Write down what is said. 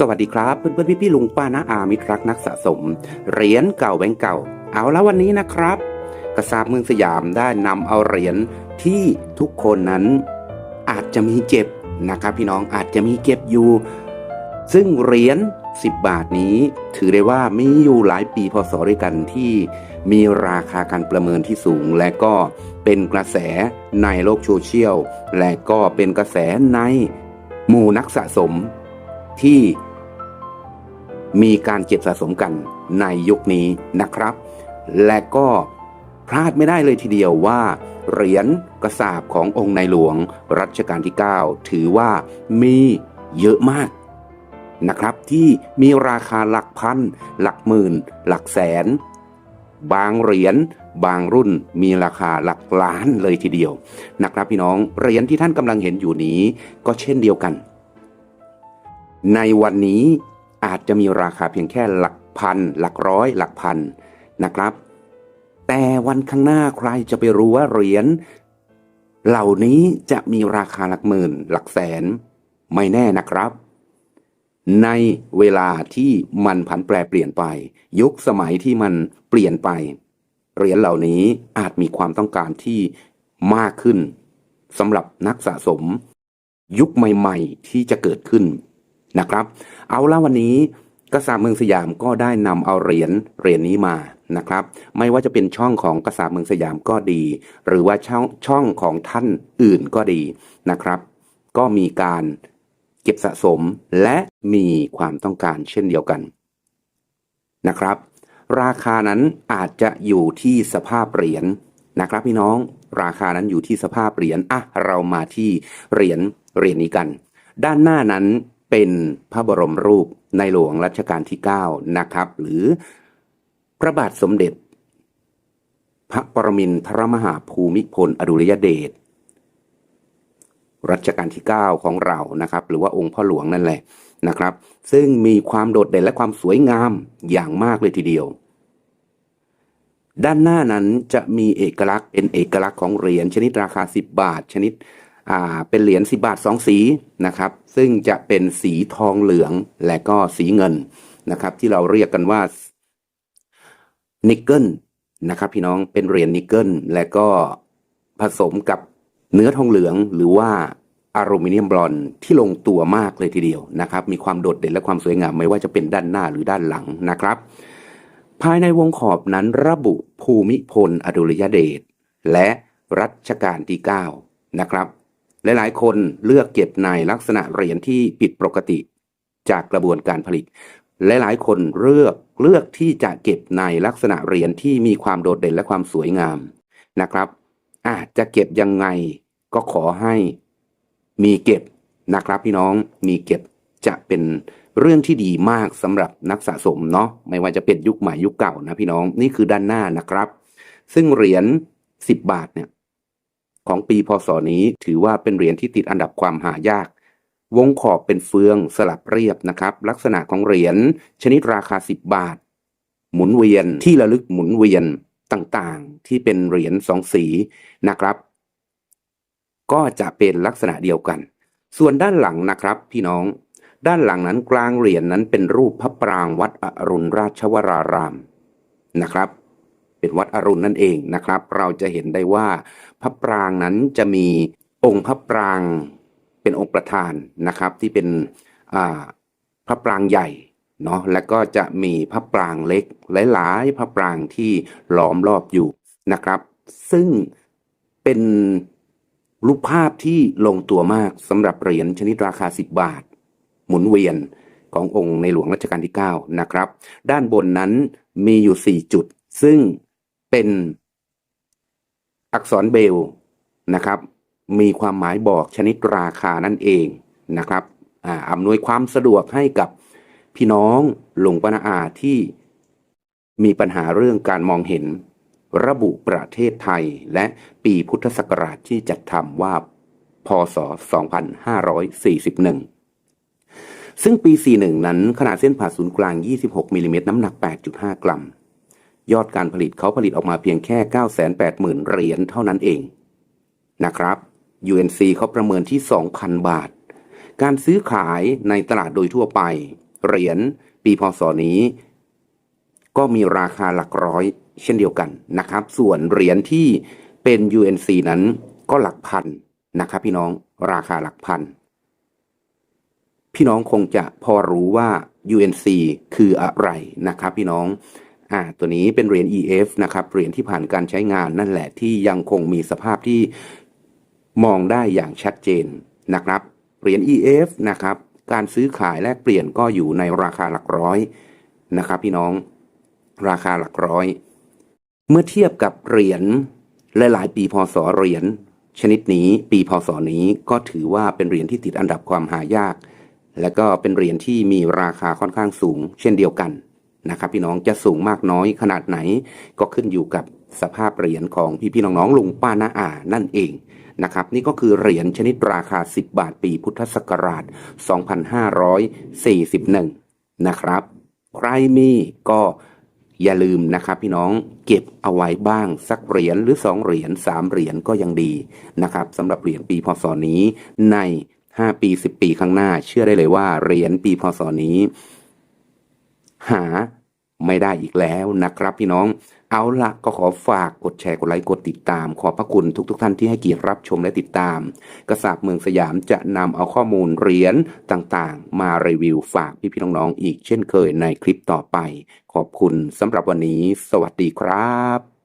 สวัสดีครับเพื่อนเพื่อนพี่พี่ๆลุงป้าน้าอามิตรรักนักสะสมเหรียญเก่าแบงเก่า เอาแล้ววันนี้นะครับ กระซาบเมืองสยามได้นำเอาเหรียญที่ทุกคนนั้นอาจจะมีเก็บนะครับ พี่น้องอาจจะมีเก็บอยู่ ซึ่งเหรียญ10 บาทนี้ ถือได้ว่ามีอยู่หลายปีพศด้วยกันที่มีราคาการประเมินที่สูง และก็เป็นกระแสในโลกโซเชียลและก็เป็นกระแสในหมู่นักสะสมที่ มีการเก็บสะสมกันในยุคนี้นะครับ และก็พลาดไม่ได้เลยทีเดียวว่าเหรียญกระสาบขององค์ในหลวงรัชกาลที่ 9 ถือว่ามีเยอะมากนะครับ ที่มีราคาหลักพัน หลักหมื่น หลักแสน บางเหรียญบางรุ่นมีราคาหลักล้านเลยทีเดียวนะครับพี่น้องเหรียญที่ท่านกำลังเห็นอยู่นี้ก็เช่นเดียวกัน ในวันนี้ อาจจะมีราคาเพียงแค่หลักพัน หลักร้อย หลักพันนะครับ แต่วันข้างหน้าใครจะไปรู้ว่าเหรียญเหล่านี้จะมีราคาหลักหมื่น หลักแสน ไม่แน่นะครับ ในเวลาที่มันผันแปรเปลี่ยนไป ยุคสมัยที่มันเปลี่ยนไป เหรียญเหล่านี้อาจมีความต้องการที่มากขึ้นสำหรับนักสะสม ยุคใหม่ ๆ ที่จะเกิดขึ้น นะครับ เอาละวันนี้กษาเมืองสยามก็ได้นำเอาเหรียญเหรียญนี้มานะครับ ไม่ว่าจะเป็นช่องของกษาเมืองสยามก็ดี หรือว่าช่องช่องของท่านอื่นก็ดีนะครับ ก็มีการเก็บสะสมและมีความต้องการเช่นเดียวกันนะครับ ราคานั้นอาจจะอยู่ที่สภาพเหรียญนะครับ พี่น้องราคานั้นอยู่ที่สภาพเหรียญอะเรามาที่เหรียญเหรียญนี้กัน ด้านหน้านั้น เป็นพระบรมรูปในหลวงรัชกาลที่ 9 นะครับ หรือพระบาทสมเด็จ พระปรมินทรมหาภูมิพลอดุลยเดชรัชกาลที่ 9 ของเรานะครับ หรือว่าองค์พ่อหลวงนั่นแหละนะครับ ซึ่งมีความโดดเด่นและความสวยงามอย่างมากเลยทีเดียว ด้านหน้านั้นจะมีเอกลักษณ์เป็นเอกลักษณ์ของเหรียญชนิดราคา 10 บาท ชนิด อ่าเป็นเหรียญ10 บาท 2 สีนะครับ ซึ่งจะเป็นสีทองเหลืองและก็สีเงินนะครับ ที่เราเรียกกันว่านิกเกิลนะครับพี่น้องเป็นเหรียญนิกเกิลและก็ผสมกับเนื้อทองเหลืองหรือว่าอลูมิเนียมบลอนที่ลงตัวมากเลยทีเดียวนะครับ มีความโดดเด่นและความสวยงามไม่ว่าจะเป็นด้านหน้าหรือด้านหลังนะครับ ภายในวงขอบนั้นระบุภูมิพลอดุลยเดชและรัชกาลที่ 9 นะครับ หลายๆ คนเลือกเก็บในลักษณะเหรียญที่ผิดปกติจากกระบวนการผลิต หลายๆ คนเลือกเลือกที่จะเก็บในลักษณะเหรียญที่มีความโดดเด่นและความสวยงามนะครับอาจจะเก็บยังไงก็ขอให้มีเก็บนะครับพี่น้องมีเก็บจะเป็นเรื่องที่ดีมากสำหรับนักสะสมเนาะไม่ว่าจะเป็นยุคใหม่ยุคเก่านะพี่น้องนี่คือด้านหน้านะครับ ซึ่งเหรียญ10 บาทเนี่ย ของปีพศนี้ถือว่าเป็นเหรียญที่ติดอันดับความหายาก วงขอบเป็นเฟืองสลับเรียบนะครับ ลักษณะของเหรียญชนิดราคา 10 บาท หมุนเวียนที่ระลึกหมุนเวียนต่างๆ ที่เป็นเหรียญสองสีนะครับ ก็จะเป็นลักษณะเดียวกัน ส่วนด้านหลังนะครับพี่น้องด้านหลังนั้นกลางเหรียญนั้นเป็นรูปพระปรางวัดอรุณราชวรารามนะครับ เป็นวัดอรุณนั่นเองนะครับ เราจะเห็นได้ว่าพระปรางนั้นจะมีองค์พระปรางเป็นองค์ประธานนะครับ ที่เป็นพระปรางใหญ่เนาะและก็จะมีพระปรางเล็กหลายๆพระปรางที่ล้อมรอบอยู่นะครับ ซึ่งเป็นรูปภาพที่ลงตัวมากสำหรับเหรียญชนิดราคา 10 บาท หมุนเวียนขององค์ในหลวงรัชกาลที่ 9 นะครับ ด้านบนนั้นมีอยู่ 4 จุด ซึ่ง เป็นอักษรเบลนะครับ มีความหมายบอกชนิดราคานั่นเองนะครับอ่าอำนวยความสะดวกให้กับพี่น้องหลวงปนาอาที่มีปัญหาเรื่องการมองเห็นระบุประเทศไทยและปีพุทธศักราชที่จัดทำว่า พศ 2541 ซึ่งปี 41 นั้นขนาดเส้นผ่าศูนย์กลาง 26มิลลิเมตรน้ำหนัก 8.5 กรัม ยอดการผลิตเขาผลิตออกมาเพียงแค่ 980,000 เหรียญเท่านั้นเอง นะครับ UNC เขาประเมินที่ 2,000 บาท การซื้อขายในตลาดโดยทั่วไป เหรียญปีพศนี้ ก็มีราคาหลักร้อย เช่นเดียวกันนะครับ ส่วนเหรียญที่เป็น UNC นั้นก็หลักพันนะครับพี่น้องราคาหลักพัน พี่น้องคงจะพอรู้ว่า UNC คืออะไรนะครับพี่น้อง อ่าตัวนี้เป็นเหรียญ EF นะครับเหรียญที่ผ่านการใช้งานนั่นแหละที่ยังคงมีสภาพที่มองได้อย่างชัดเจนนะครับเหรียญ EF นะครับการซื้อขายแลกเปลี่ยนก็อยู่ในราคาหลักร้อยนะครับพี่น้องราคาหลักร้อย เมื่อเทียบกับเหรียญหลายๆปีพศเหรียญชนิดนี้ปีพศนี้ก็ถือว่าเป็นเหรียญที่ติดอันดับความหายาก และก็เป็นเหรียญที่มีราคาค่อนข้างสูง เช่นเดียวกัน นะครับพี่น้องจะสูงมากน้อยขนาดไหน ก็ขึ้นอยู่กับสภาพเหรียญของพี่ๆน้องๆลุงป้าน้าอานั่นเองนะครับนี่ก็คือเหรียญชนิดราคา 10 บาทปีพุทธศักราช 2541 นะครับ ใครมีก็อย่าลืมนะครับพี่น้องเก็บเอาไว้บ้างสักเหรียญหรือ 2 เหรียญ3เหรียญก็ยังดีนะครับสำหรับเหรียญปีพศนี้ใน 5 ปี 10 ปีข้างหน้า เชื่อได้เลยว่าเหรียญปีพศนี้ หาไม่ได้อีกแล้วนะครับพี่น้อง เอาละก็ขอฝากกดแชร์กดไลค์กดติดตาม ขอบพระคุณทุกๆทท่านที่ให้เกียรติรับชมและติดตาม กระสาบเมืองสยามจะนำเอาข้อมูลเหรียญต่างๆ มารีวิวฝากพี่ๆน้องๆอีกเช่นเคยในคลิปต่อไป ขอบคุณสำหรับวันนี้ สวัสดีครับ